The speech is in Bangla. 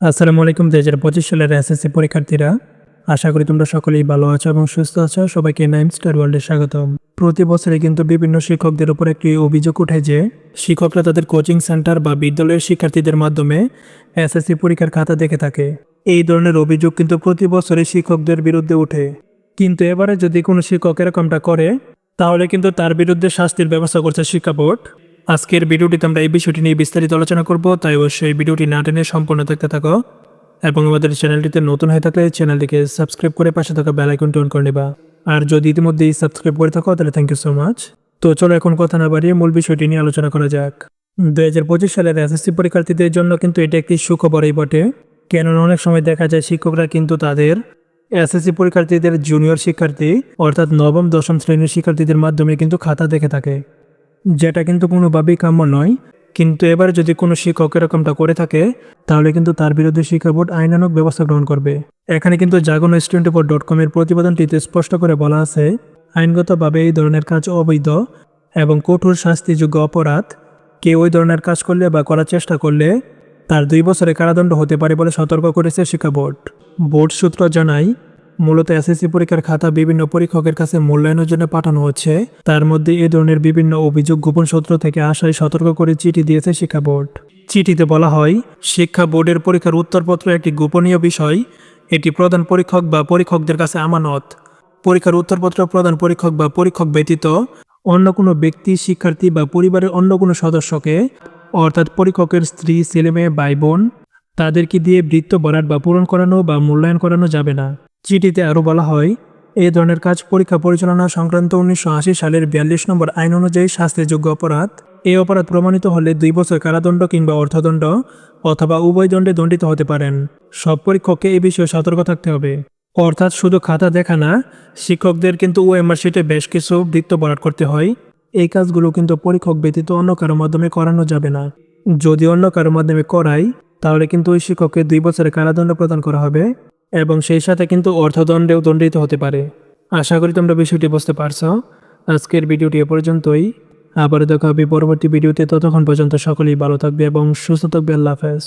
আসসালামু আলাইকুম, দুই হাজার পঁচিশ সালের এসএসসি পরীক্ষার্থীরা। আশা করি তোমরা সকলেই ভালো আছো এবং সুস্থ আছো। সবাইকে নাইম স্টার ওয়ার্ল্ডে স্বাগতম। প্রতি বছরে কিন্তু বিভিন্ন শিক্ষকদের উপর একটি অভিযোগ ওঠে যে, শিক্ষকরা তাদের কোচিং সেন্টার বা বিদ্যালয়ের শিক্ষার্থীদের মাধ্যমে এসএসসি পরীক্ষার খাতা দেখে থাকে। এই ধরনের অভিযোগ কিন্তু প্রতি বছরে শিক্ষকদের বিরুদ্ধে ওঠে কিন্তু এবারে যদি কোনো শিক্ষক এরকমটা করে, তাহলে কিন্তু তার বিরুদ্ধে শাস্তির ব্যবস্থা করছে শিক্ষা বোর্ড। আজকের ভিডিওটিতে আমরা এই বিষয়টি নিয়ে বিস্তারিত আলোচনা করব, তাই অবশ্যই ভিডিওটি না টেনে সম্পূর্ণ দেখতে থাকো। এবং আমাদের চ্যানেলটিতে নতুন হয়ে থাকলে চ্যানেলটিকে সাবস্ক্রাইব করে পাশে থাকা বেল আইকনটি অন করে নেবা। আর যদি ইতিমধ্যেই সাবস্ক্রাইব করে থাকো, তাহলে থ্যাংক ইউ সো মাচ তো চলো এখন কথা না বাড়িয়ে মূল বিষয়টি নিয়ে আলোচনা করা যাক। দু হাজার পঁচিশ সালের এসএসসি পরীক্ষার্থীদের জন্য কিন্তু এটা একটি সুখবরই বটে। কেননা অনেক সময় দেখা যায় শিক্ষকরা কিন্তু তাদের এসএসসি পরীক্ষার্থীদের জুনিয়র শিক্ষার্থী, অর্থাৎ নবম, দশম শ্রেণির শিক্ষার্থীদের মাধ্যমে কিন্তু খাতা দেখে থাকে। যেটা কিন্তু কোনোভাবেই কাম্য নয়। কিন্তু এবার যদি কোনো শিক্ষক এরকমটা করে থাকে, তাহলে কিন্তু তার বিরুদ্ধে শিক্ষা বোর্ড আইনানুক ব্যবস্থা গ্রহণ করবে। এখানে কিন্তু জাগন স্টুডেন্ট উপর ডট কমের প্রতিবেদনটিতে স্পষ্ট করে বলা আছে, আইনগতভাবে এই ধরনের কাজ অবৈধ এবং কঠোর শাস্তিযোগ্য অপরাধ। কেউ ওই ধরনের কাজ করলে বা করার চেষ্টা করলে তার দুই বছরের কারাদণ্ড হতে পারে বলে সতর্ক করেছে শিক্ষা বোর্ড। বোর্ড সূত্র জানায় মূলত এসএসসি পরীক্ষার খাতা বিভিন্ন পরীক্ষকের কাছে মূল্যায়নের জন্য পাঠানো হচ্ছে। তার মধ্যে এ ধরনের বিভিন্ন অভিযোগ গোপন সূত্র থেকে আসায় সতর্ক করে চিঠি দিয়েছে শিক্ষা বোর্ড। চিঠিতে বলা হয়, শিক্ষা বোর্ডের পরীক্ষার উত্তরপত্র একটি গোপনীয় বিষয়। এটি প্রধান পরীক্ষক বা পরীক্ষকদের কাছে আমানত। পরীক্ষার উত্তরপত্র প্রধান পরীক্ষক বা পরীক্ষক ব্যতীত অন্য কোনো ব্যক্তি, শিক্ষার্থী বা পরিবারের অন্য কোনো সদস্যকে, অর্থাৎ পরীক্ষকের স্ত্রী, ছেলেমেয়ে, ভাই, বোন, তাদেরকে দিয়ে বৃত্ত বরাট বা পূরণ করানো বা মূল্যায়ন করানো যাবে না। চিঠিতে আরও বলা হয় এই ধরনের কাজ পরীক্ষা পরিচালনা সংক্রান্ত উনিশশো আশি সালের বিয়াল্লিশ নম্বর আইন অনুযায়ী শাস্তিযোগ্য অপরাধ। এই অপরাধ প্রমাণিত হলে দুই বছর কারাদণ্ড কিংবা অর্থদণ্ড অথবা উভয় দণ্ডে দণ্ডিত হতে পারেন। সব পরীক্ষককে এই বিষয়ে সতর্ক থাকতে হবে। অর্থাৎ শুধু খাতা দেখা না, শিক্ষকদের কিন্তু ওএমআর শিটে বেশ কিছু বৃত্ত বরাট করতে হয়। এই কাজগুলো কিন্তু পরীক্ষক ব্যতীত অন্য কারোর মাধ্যমে করানো যাবে না। যদি অন্য কারোর মাধ্যমে করাই তাহলে কিন্তু ওই শিক্ষককে দুই বছরের কারাদণ্ড প্রদান করা হবে। এবং সেই সাথে কিন্তু অর্থদণ্ডেও দণ্ডিত হতে পারে। আশা করি তোমরা বিষয়টি বুঝতে পারছ। আজকের ভিডিওটি এ পর্যন্তই। আবার দেখা হবে পরবর্তী ভিডিওতে। ততক্ষণ পর্যন্ত সকলেই ভালো থাকবে এবং সুস্থ থাকবে। আল্লাহ হাফেজ।